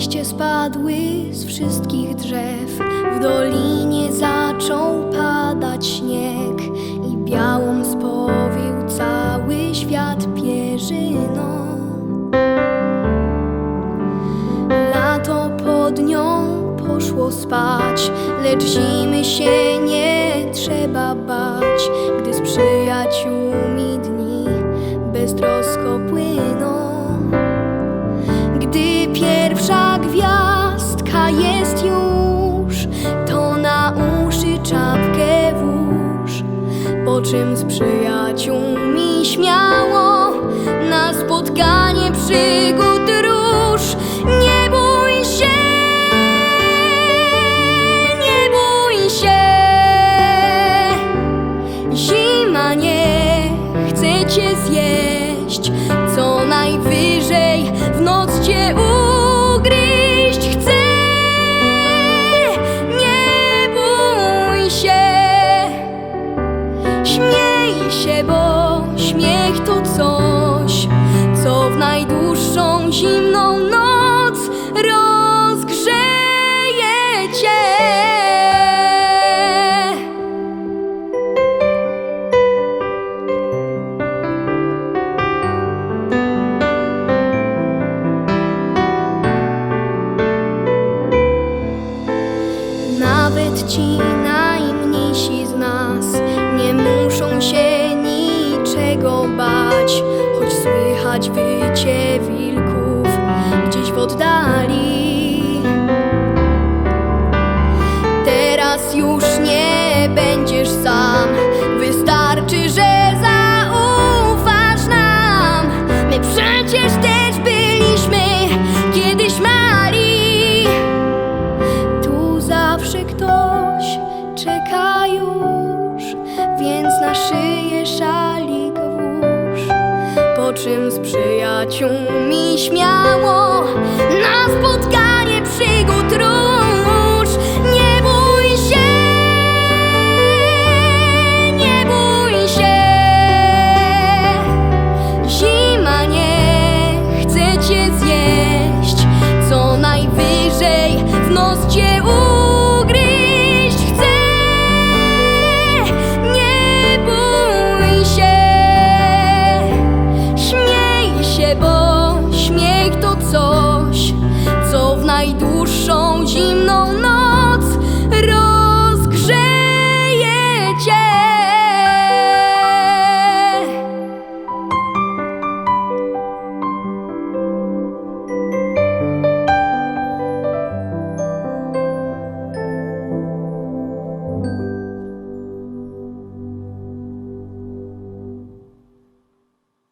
Liście spadły z wszystkich drzew, w dolinie zaczął padać śnieg i białą spowił cały świat pierzyną. Lato pod nią poszło spać, lecz zimy się nie trzeba bać, gdy z przyjaciółmi dni beztrosko płyną. Czym z przyjaciółmi śmiało. Na spotkanie przygód rusz. Nie bój się, nie bój się, zima nie chce cię zjeść, Się, bo śmiech to coś, co w najdłuższą zimną noc rozgrzeje cię. Nawet ci najmniejsi z nas się niczego bać, choć słychać wycie wilków gdzieś w oddali. dziewczyn z przyjaciółmi śmiało na spotkanie.